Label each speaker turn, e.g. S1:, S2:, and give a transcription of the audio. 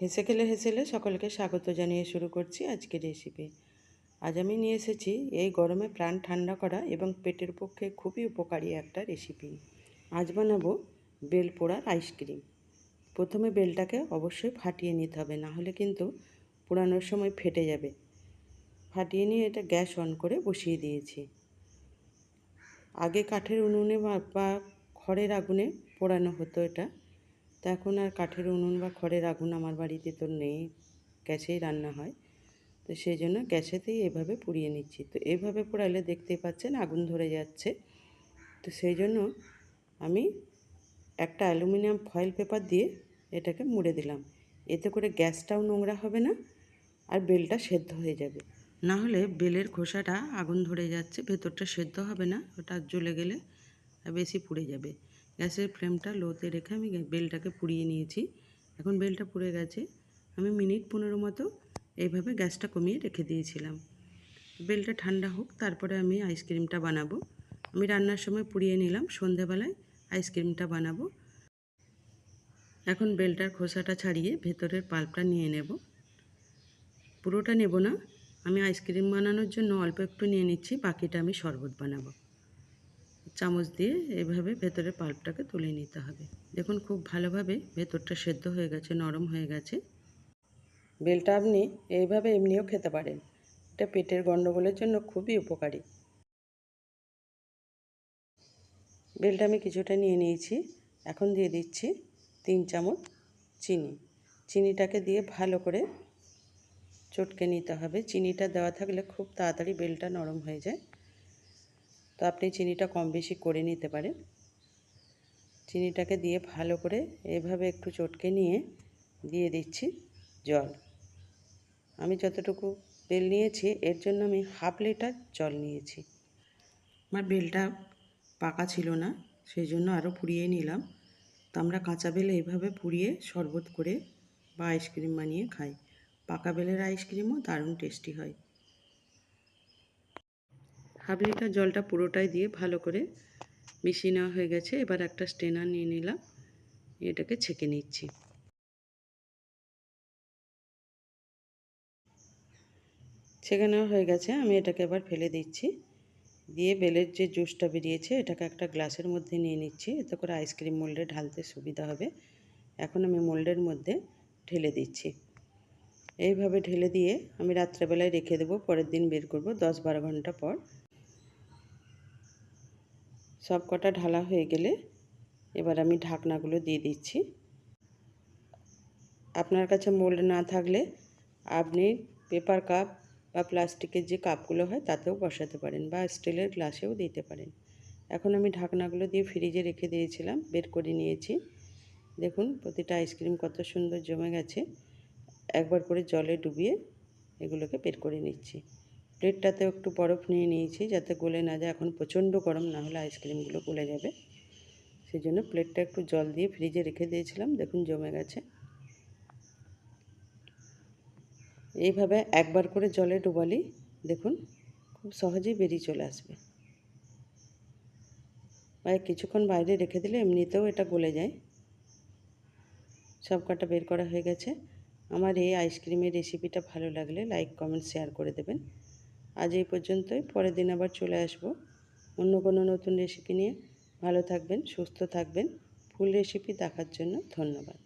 S1: হেসে খেলে হেসেলে সকলকে স্বাগত জানিয়ে শুরু করছি আজকের রেসিপি আজ আমি নিয়ে এসেছি এই গরমে প্রাণ ঠান্ডা করা এবং পেটের পক্ষে খুবই উপকারী একটা রেসিপি আজ বানাবো বেল পোড়ার আইসক্রিম প্রথমে বেলটাকে অবশ্যই ফাটিয়ে নিতে হবে, না হলে কিন্তু পোড়ানোর সময় ফেটে যাবে। ফাটিয়ে নিয়ে এটা গ্যাস অন করে বসিয়ে দিয়েছি। আগে কাঠের উনুনে বা খড়ের আগুনে পোড়ানো হতো এটা। তো এখন আর কাঠের উনুন বা খড়ের আগুন আমার বাড়িতে তো নেই, গ্যাসেই রান্না হয়। তো সেই জন্য গ্যাসেতেই এভাবে পুড়িয়ে নিচ্ছি। তো এভাবে পোড়ালে দেখতেই পাচ্ছেন আগুন ধরে যাচ্ছে। তো সেই জন্য আমি একটা অ্যালুমিনিয়াম ফয়েল পেপার দিয়ে এটাকে মুড়ে দিলাম। এতে করে গ্যাসটাও নোংরা হবে না আর বেলটা সেদ্ধ হয়ে যাবে। না হলে বেলের খোসাটা আগুন ধরে যাচ্ছে, ভেতরটা সেদ্ধ হবে না, ওটা জ্বলে গেলে বেশি পুড়ে যাবে। গ্যাসের ফ্লেমটা লোতে রেখে আমি বেলটাকে পুড়িয়ে নিয়েছি। এখন বেলটা পুড়ে গেছে। আমি মিনিট পনেরো মতো এইভাবে গ্যাসটা কমিয়ে রেখে দিয়েছিলাম। বেলটা ঠান্ডা হোক, তারপরে আমি আইসক্রিমটা বানাবো। আমি রান্নার সময় পুড়িয়ে নিলাম, সন্ধেবেলায় আইসক্রিমটা বানাবো। এখন বেলটার খোসাটা ছাড়িয়ে ভেতরের পাল্পটা নিয়ে নেব। পুরোটা নেব না, আমি আইসক্রিম বানানোর জন্য অল্প একটু নিয়ে নিচ্ছি, বাকিটা আমি শরবত বানাবো। চামচ দিয়ে এভাবে ভেতরের পাল্পটাকে তুলে নিতে হবে। দেখুন খুব ভালোভাবে ভেতরটা সেদ্ধ হয়ে গেছে, নরম হয়ে গেছে। বেলটা আপনি এইভাবে এমনিও খেতে পারেন। এটা পেটের গণ্ডগোলের জন্য খুবই উপকারী। বেলটা আমি কিছুটা নিয়ে নিয়েছি। এখন দিয়ে দিচ্ছি তিন চামচ চিনি। চিনিটাকে দিয়ে ভালো করে চটকে নিতে হবে। চিনিটা দেওয়া থাকলে খুব তাড়াতাড়ি বেলটা নরম হয়ে যায়। আপনি চিনিটা কম বেশি করে নিতে পারেন। চিনিটাকে দিয়ে ভালো করে এভাবে একটু চটকে নিয়ে দিয়ে দিচ্ছি জল। আমি যতটুকু বেল নিয়েছি, এর জন্য আমি হাফ লিটার জল নিয়েছি। আমার বেলটা পাকা ছিল না, সেই জন্য আরও পুড়িয়ে নিলাম। তো আমরা কাঁচা বেল এইভাবে পুড়িয়ে শরবত করে বা আইসক্রিম বানিয়ে খাই। পাকা বেলের আইসক্রিমও দারুণ টেস্টি হয়। হাফ জলটা পুরোটাই দিয়ে ভালো করে মিশিয়ে নেওয়া হয়ে গেছে। এবার একটা স্টেনার নিয়ে নিলাম। এটাকে ছেঁকে নিচ্ছি। ছেঁকে নেওয়া হয়ে গেছে। আমি এটাকে এবার ফেলে দিচ্ছি। দিয়ে বেলের যে জুসটা বেরিয়েছে, এটাকে একটা গ্লাসের মধ্যে নিয়ে নিচ্ছি। এতে করে আইসক্রিম মোল্ডে ঢালতে সুবিধা হবে। এখন আমি মোল্ডের মধ্যে ঢেলে দিচ্ছি। এইভাবে ঢেলে দিয়ে আমি রাত্রেবেলায় রেখে দেবো, পরের দিন বের করব। দশ বারো ঘণ্টা পর সব কটা ঢালা হয়ে গেলে এবার আমি ঢাকনাগুলো দিয়ে দিচ্ছি। আপনার কাছে মোল্ড না থাকলে আপনি পেপার কাপ বা প্লাস্টিকের যে কাপগুলো হয় তাতেও বসাতে পারেন বা স্টিলের গ্লাসেও দিতে পারেন। এখন আমি ঢাকনাগুলো দিয়ে ফ্রিজে রেখে দিয়েছিলাম, বের করে নিয়েছি। দেখুন প্রতিটা আইসক্রিম কত সুন্দর জমে গেছে। একবার করে জলে ডুবিয়ে এগুলোকে বের করে নিচ্ছি। প্লেটটাতেও একটু বরফ নিয়ে নিয়েছি যাতে গলে না যায়। এখন প্রচণ্ড গরম, না হলে আইসক্রিমগুলো গলে যাবে। সেই জন্য প্লেটটা একটু জল দিয়ে ফ্রিজে রেখে দিয়েছিলাম। দেখুন, জমে গেছে। এইভাবে একবার করে জলে ডুবালি, দেখুন, খুব সহজেই বেরিয়ে চলে আসবে। বা কিছুক্ষণ বাইরে রেখে দিলে এমনিতেও এটা গলে যায়। সব কটা বের করা হয়ে গেছে। আমার এই আইসক্রিমের রেসিপিটা ভালো লাগলে লাইক, কমেন্ট, শেয়ার করে দেবেন। আজ এই পর্যন্তই। পরের দিন আবার চলে আসব অন্য কোনো নতুন রেসিপি নিয়ে। ভালো থাকবেন, সুস্থ থাকবেন। ফুল রেসিপি দেখার জন্য ধন্যবাদ।